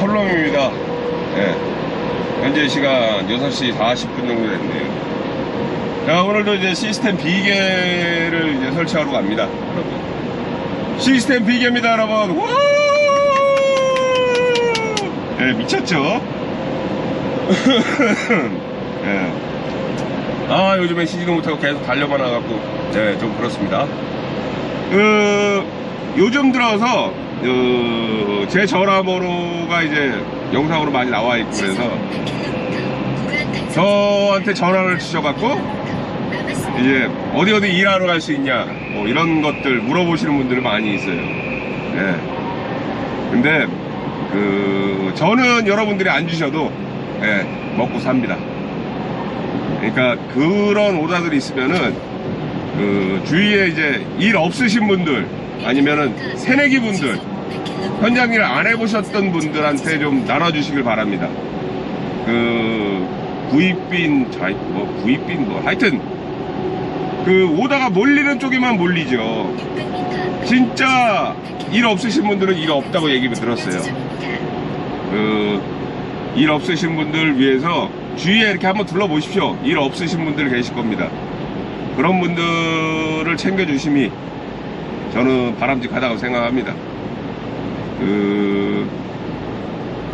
컬럼입니다. 예. 현재 시간 6시 40분 정도 됐네요. 자, 오늘도 이제 시스템 비계를 이제 설치하러 갑니다. 시스템 비계입니다, 여러분. 와! 예, 미쳤죠? 예. 아, 요즘에 쉬지도 못하고 계속 달려만 와갖고, 네, 좀 그렇습니다. 그, 요즘 들어서, 그, 제 전화번호가 이제 영상으로 많이 나와 있고 그래서 저한테 전화를 주셔갖고, 이제 어디 어디 일하러 갈 수 있냐, 뭐 이런 것들 물어보시는 분들이 많이 있어요. 예. 근데, 그, 저는 여러분들이 안 주셔도, 예, 먹고 삽니다. 그러니까 그런 오다들이 있으면은 그 주위에 이제 일 없으신 분들 아니면은 새내기 분들 현장 일안 해보셨던 분들한테 좀 나눠주시길 바랍니다. 그 구입빈 자, 뭐 구입빈 뭐 하여튼 그 오다가 몰리는 쪽에만 몰리죠. 진짜 일 없으신 분들은 일 없다고 얘기 들었어요. 그 일 없으신 분들 위해서 주위에 이렇게 한번 둘러보십시오. 일 없으신 분들 계실 겁니다. 그런 분들을 챙겨주심이 저는 바람직하다고 생각합니다. 그,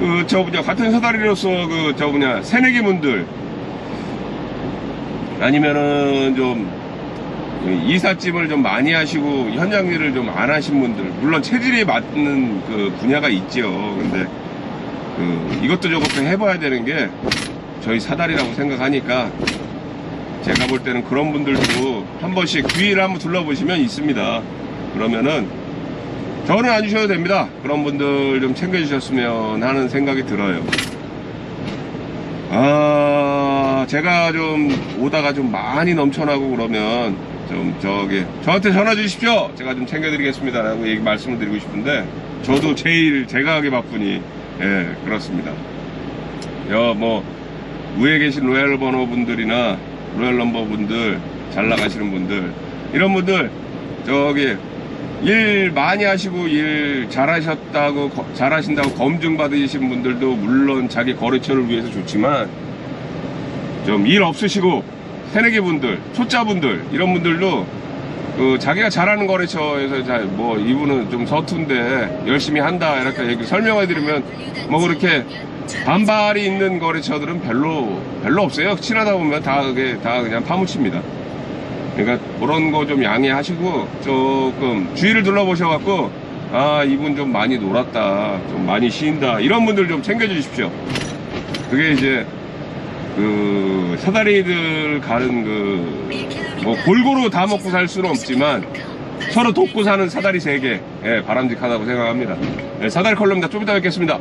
그, 저 뭐냐, 같은 사다리로서 그, 저 뭐냐, 새내기 분들, 아니면은 좀, 이삿짐을 좀 많이 하시고 현장 일을 좀 안 하신 분들, 물론 체질에 맞는 그 분야가 있지요. 근데, 그, 이것도 저것도 해봐야 되는 게 저희 사다리라고 생각하니까 제가 볼 때는 그런 분들도 한 번씩 주위를 한번 둘러보시면 있습니다. 그러면은 저는 안 주셔도 됩니다. 그런 분들 좀 챙겨주셨으면 하는 생각이 들어요. 아, 제가 좀 오다가 좀 많이 넘쳐나고 그러면 좀 저기 저한테 전화 주십시오. 제가 좀 챙겨드리겠습니다라고 얘기 말씀을 드리고 싶은데 저도 제일 제가 하기 바쁘니 예 그렇습니다. 여뭐 위에 계신 로얄 번호 분들이나 로얄 넘버 분들 잘 나가시는 분들. 이런 분들 저기 일 많이 하시고 일 잘하셨다고 거- 잘하신다고 검증 받으신 분들도 물론 자기 거래처를 위해서 좋지만 좀 일 없으시고 새내기 분들 초짜 분들 이런 분들도 그 자기가 잘하는 거래처에서 자, 뭐 이분은 좀 서툰데 열심히 한다 이렇게 설명해 드리면 뭐 그렇게 반발이 있는 거래처들은 별로 별로 없어요. 친하다 보면 다 그게 다 그냥 파묻힙니다. 그러니까 그런 거 좀 양해하시고 조금 주위를 둘러보셔갖고 아 이분 좀 많이 놀았다, 좀 많이 쉰다 이런 분들 좀 챙겨주십시오. 그게 이제 그 사다리들 가는 그 뭐 골고루 다 먹고 살 수는 없지만 서로 돕고 사는 사다리 세계 예, 바람직하다고 생각합니다. 예, 사다리 컬럼입니다. 좀 이따 뵙겠습니다.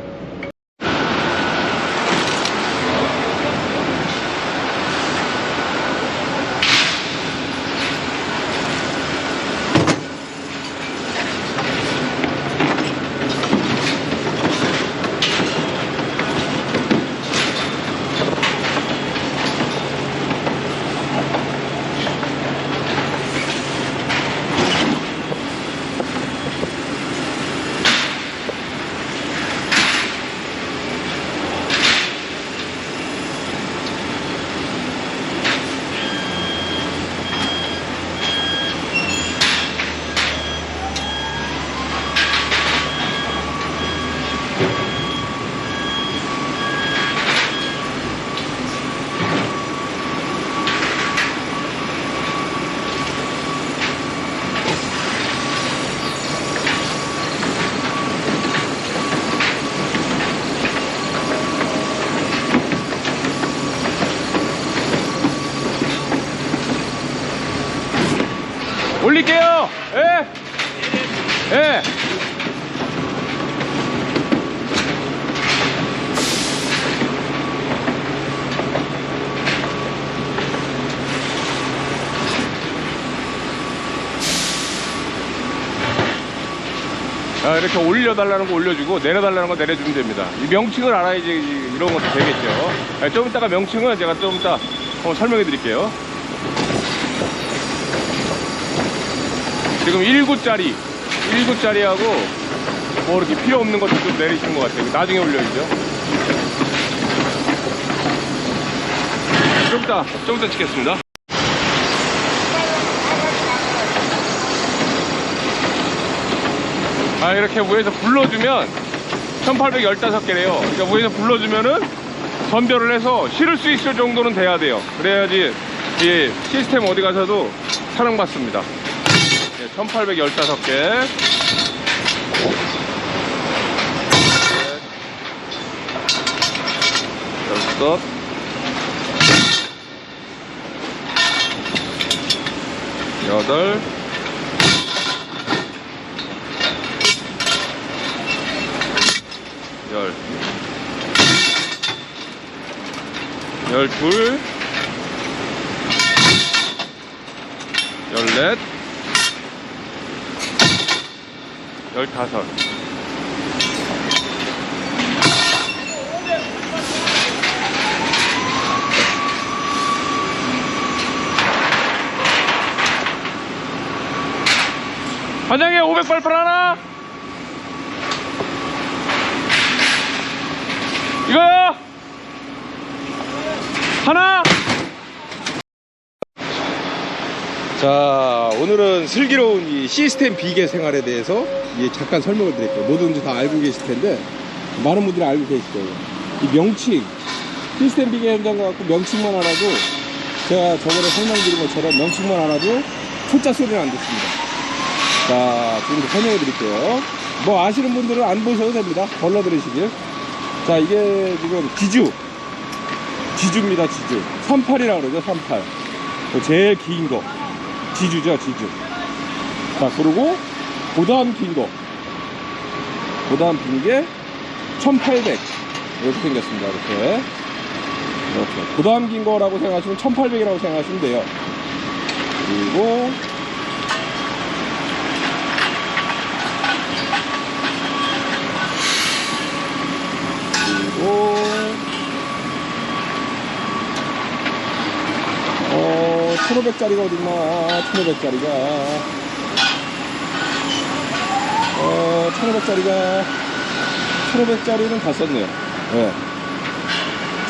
올릴게요. 예. 예. 아, 이렇게 올려달라는 거 올려주고 내려달라는 거 내려주면 됩니다. 이 명칭을 알아야지 이런 것도 되겠죠. 아, 좀 이따가 명칭은 제가 좀 이따 설명해 드릴게요. 지금 1구짜리 1구짜리하고 뭐 이렇게 필요 없는 것도 좀 내리시는 것 같아요. 나중에 올려야죠. 좀 이따, 좀 이따 찍겠습니다. 아, 이렇게 위에서 불러주면 1815개래요. 그러니까 위에서 불러주면은 선별을 해서 실을 수 있을 정도는 돼야 돼요. 그래야지 이 시스템 어디 가서도 사랑받습니다. 1815개. 여섯. 여덟. 열. 열둘. 열넷. 열다섯. 반장에 500발불 하나? 이거요? 하나? 자, 오늘은 슬기로운 이 시스템 비계 생활에 대해서 예, 잠깐 설명을 드릴게요. 뭐든지 다 알고 계실 텐데, 많은 분들이 알고 계실 거예요. 이 명칭, 시스템 비계 현장 갖고 명칭만 알아도, 제가 저번에 설명드린 것처럼 명칭만 알아도 초짜 소리는 안 듣습니다. 자, 지금부터 설명해 드릴게요. 뭐 아시는 분들은 안 보셔도 됩니다. 걸러 들으시길. 자, 이게 지금 지주. 지주입니다, 지주. 38이라고 그러죠, 38. 그 제일 긴 거. 지주죠, 지주. 자, 그리고, 그 다음 긴 거. 그 다음 긴 게, 1800. 이렇게 생겼습니다, 이렇게. 이렇게. 그 다음 긴 거라고 생각하시면 1800이라고 생각하시면 돼요. 그리고, 어, 1500짜리가 어딨나? 1500짜리가. 어, 1500짜리가, 1500짜리는 다 썼네요. 예.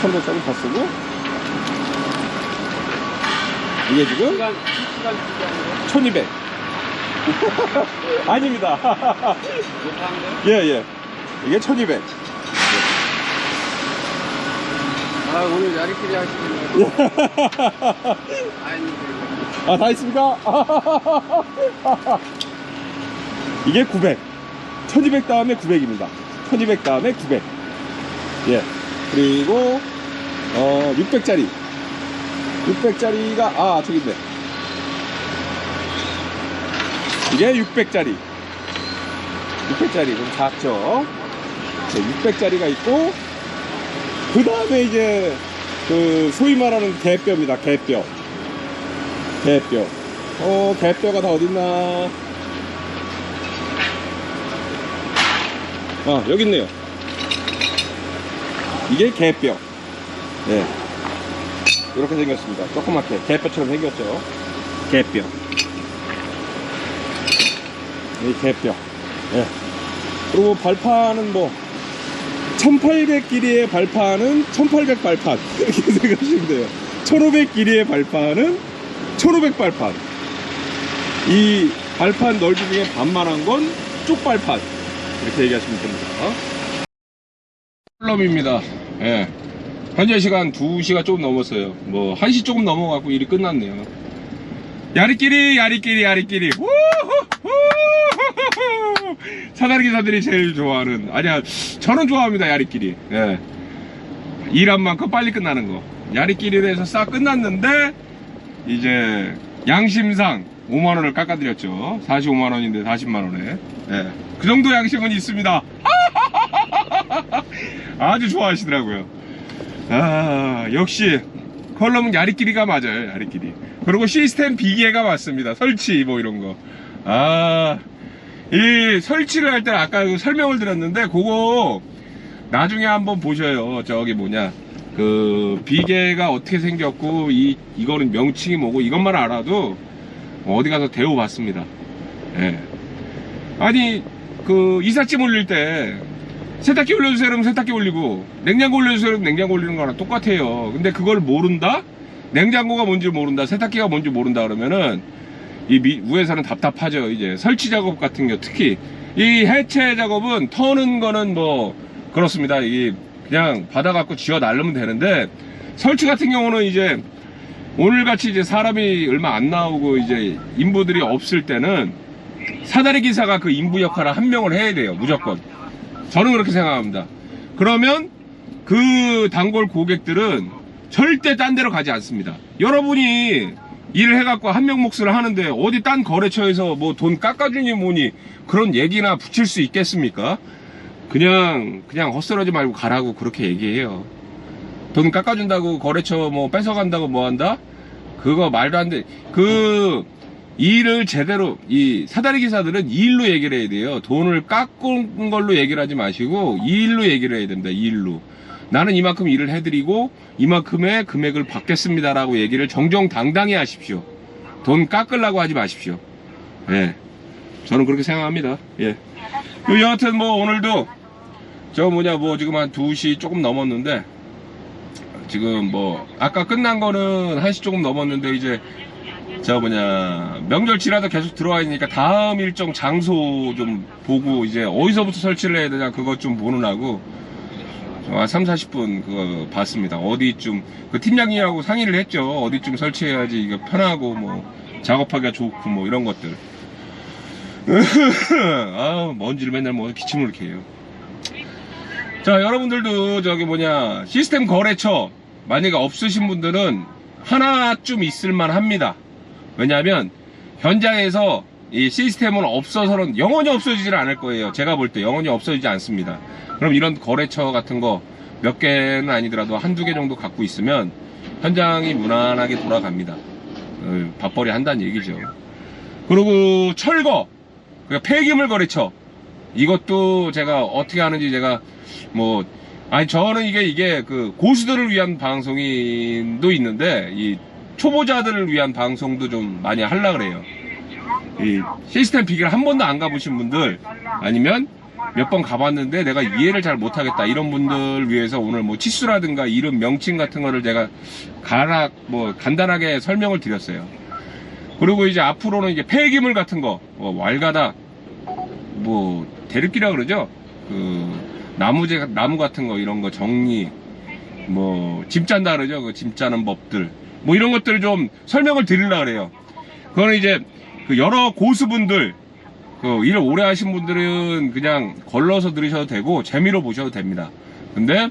1500짜리 다 쓰고. 이게 지금? 1200. 아닙니다. 예, 예. 이게 1200. 아 오늘 야리끼리 하시는 아, 다 있습니까? 이게 900. 1200 다음에 900입니다. 1200 다음에 900. 예. 그리고, 어, 600짜리. 600짜리가, 아, 저기 있네. 이게 600짜리. 600짜리. 좀 작죠? 네, 600짜리가 있고, 그 다음에 이제, 그, 소위 말하는 개뼈입니다. 개뼈. 개뼈. 어, 개뼈가 다 어딨나? 아, 여기 있네요. 이게 개뼈. 예. 이렇게 생겼습니다. 조그맣게. 개뼈처럼 생겼죠. 개뼈. 이 개뼈. 예. 그리고 발판은 뭐, 1800 길이의 발판은 1800 발판. 이렇게 생각하시면 돼요. 1500 길이의 발판은 1500 발판. 이 발판 넓이 중에 반만한 건 쪽발판. 이렇게 얘기하시면 됩니다. 플럼입니다. 예. 현재 시간 2시가 조금 넘었어요. 뭐, 1시 조금 넘어가고 일이 끝났네요. 야리끼리, 야리끼리, 야리끼리. 우후후! 사다리 기사들이 제일 좋아하는. 아니야, 저는 좋아합니다, 야리끼리. 예. 일한 만큼 빨리 끝나는 거. 야리끼리를 해서 싹 끝났는데, 이제, 양심상 5만원을 깎아드렸죠. 45만원인데 40만원에. 예. 그 정도 양심은 있습니다. 아주 좋아하시더라고요. 아, 역시 컬럼은 야리끼리가 맞아요, 야리끼리. 그리고 시스템 비계가 맞습니다. 설치 뭐 이런 거. 아, 이 설치를 할 때 아까 그 설명을 드렸는데 그거 나중에 한번 보셔요. 저기 뭐냐. 그 비계가 어떻게 생겼고 이 이거는 명칭이 뭐고 이것만 알아도 어디 가서 대우 받습니다. 예. 아니 그 이삿짐 올릴 때 세탁기 올려주세요 그러면 세탁기 올리고 냉장고 올려주세요 그러면 냉장고 올리는 거랑 똑같아요 근데 그걸 모른다? 냉장고가 뭔지 모른다 세탁기가 뭔지 모른다 그러면은 이 미- 위에서는 답답하죠 이제. 설치 작업 같은 경 특히. 이 해체 작업은 터는 거는 뭐 그렇습니다. 이 그냥 받아갖고 쥐어 날르면 되는데 설치 같은 경우는 이제 오늘같이 이제 사람이 얼마 안 나오고 이제 인부들이 없을 때는 사다리 기사가 그 인부 역할을 한 명을 해야 돼요 무조건. 저는 그렇게 생각합니다. 그러면 그 단골 고객들은 절대 딴 데로 가지 않습니다. 여러분이 일을 해갖고 한 명 몫을 하는데 어디 딴 거래처에서 뭐 돈 깎아주니 뭐니 그런 얘기나 붙일 수 있겠습니까 그냥 그냥 헛소리하지 말고 가라고 그렇게 얘기해요 돈 깎아준다고 거래처 뭐 뺏어간다고 뭐 한다? 그거 말도 안 돼. 그 일을 제대로 이 사다리 기사들은 이 일로 얘기를 해야 돼요. 돈을 깎은 걸로 얘기를 하지 마시고 이 일로 얘기를 해야 됩니다. 이 일로. 나는 이만큼 일을 해드리고 이만큼의 금액을 받겠습니다라고 얘기를 정정당당히 하십시오. 돈 깎으려고 하지 마십시오. 예. 저는 그렇게 생각합니다. 예. 그 여하튼 뭐 오늘도 저 뭐냐 뭐 지금 한 2시 조금 넘었는데 지금 뭐 아까 끝난 거는 1시 조금 넘었는데 이제 저 뭐냐 명절 지나도 계속 들어와 있으니까 다음 일정 장소 좀 보고 이제 어디서부터 설치를 해야 되냐 그것 좀 보느라고 한 3, 40분 그거 봤습니다. 어디쯤 그 팀장님하고 상의를 했죠. 어디쯤 설치해야지 이게 편하고 뭐 작업하기가 좋고 뭐 이런 것들. 아 먼지를 맨날 뭐 기침을 이렇게 해요. 자, 여러분들도 저기 뭐냐, 시스템 거래처, 만약에 없으신 분들은 하나쯤 있을만 합니다. 왜냐하면, 현장에서 이 시스템은 없어서는 영원히 없어지질 않을 거예요. 제가 볼 때 영원히 없어지지 않습니다. 그럼 이런 거래처 같은 거 몇 개는 아니더라도 한두 개 정도 갖고 있으면 현장이 무난하게 돌아갑니다. 어, 밥벌이 한다는 얘기죠. 그리고 철거, 그러니까 폐기물 거래처, 이것도 제가 어떻게 하는지 제가 뭐 아니 저는 이게 이게 그 고수들을 위한 방송도 있는데 이 초보자들을 위한 방송도 좀 많이 하려 그래요. 이 시스템 비교를 한 번도 안 가보신 분들 아니면 몇 번 가봤는데 내가 이해를 잘 못하겠다 이런 분들 위해서 오늘 뭐 치수라든가 이름 명칭 같은 거를 제가 가락 뭐 간단하게 설명을 드렸어요. 그리고 이제 앞으로는 이제 폐기물 같은 거, 뭐 왈가닥, 뭐 대립기라 그러죠. 그 나무제 나무 같은 거 이런 거 정리, 뭐 짐 짠다 그러죠. 그 짐 짜는 법들, 뭐 이런 것들을 좀 설명을 드리려 그래요. 그거는 이제 그 여러 고수분들, 그일 오래 하신 분들은 그냥 걸러서 들으셔도 되고 재미로 보셔도 됩니다. 근데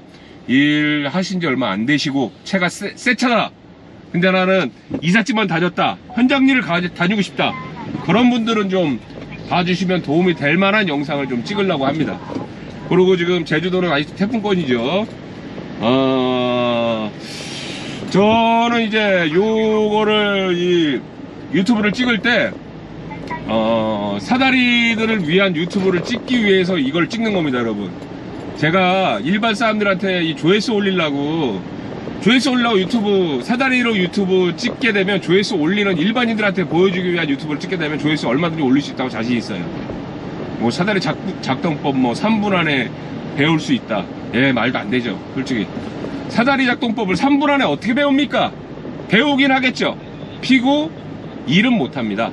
일 하신 지 얼마 안 되시고 채가 세, 새 차다. 근데 나는 이삿짐만 다녔다. 현장 일을 가- 다니고 싶다. 그런 분들은 좀 봐주시면 도움이 될 만한 영상을 좀 찍으려고 합니다. 그리고 지금 제주도는 아직 태풍권이죠. 어, 저는 이제 요거를 이 유튜브를 찍을 때 어, 사다리들을 위한 유튜브를 찍기 위해서 이걸 찍는 겁니다, 여러분. 제가 일반 사람들한테 이 조회수 올리려고 조회수 올리려고 유튜브 사다리로 유튜브 찍게 되면 조회수 올리는 일반인들한테 보여주기 위한 유튜브를 찍게 되면 조회수 얼마든지 올릴 수 있다고 자신 있어요. 뭐 사다리 작, 작동법 뭐 3분 안에 배울 수 있다. 예, 말도 안 되죠. 솔직히. 사다리 작동법을 3분 안에 어떻게 배웁니까? 배우긴 하겠죠. 피고 일은 못 합니다.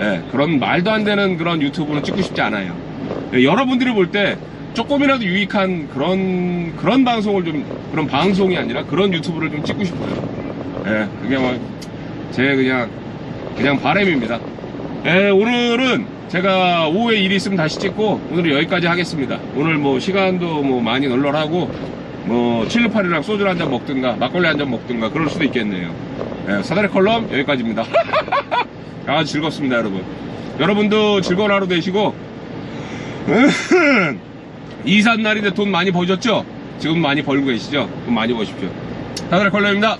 예, 그런 말도 안 되는 그런 유튜브는 찍고 싶지 않아요. 예, 여러분들이 볼 때 조금이라도 유익한 그런 그런 방송을 좀 그런 방송이 아니라 그런 유튜브를 좀 찍고 싶어요. 예, 그게 뭐 제 그냥 그냥 바람입니다. 예, 오늘은 제가 오후에 일이 있으면 다시 찍고 오늘은 여기까지 하겠습니다. 오늘 뭐 시간도 뭐 많이 널널하고 뭐 칠리팔이랑 소주 한 잔 먹든가 막걸리 한 잔 먹든가 그럴 수도 있겠네요. 예, 사다리 컬럼 여기까지입니다. 아주 즐겁습니다, 여러분. 여러분도 즐거운 하루 되시고 이삿날인데 돈 많이 버셨죠? 지금 많이 벌고 계시죠? 돈 많이 버십시오. 사다리 컬럼입니다.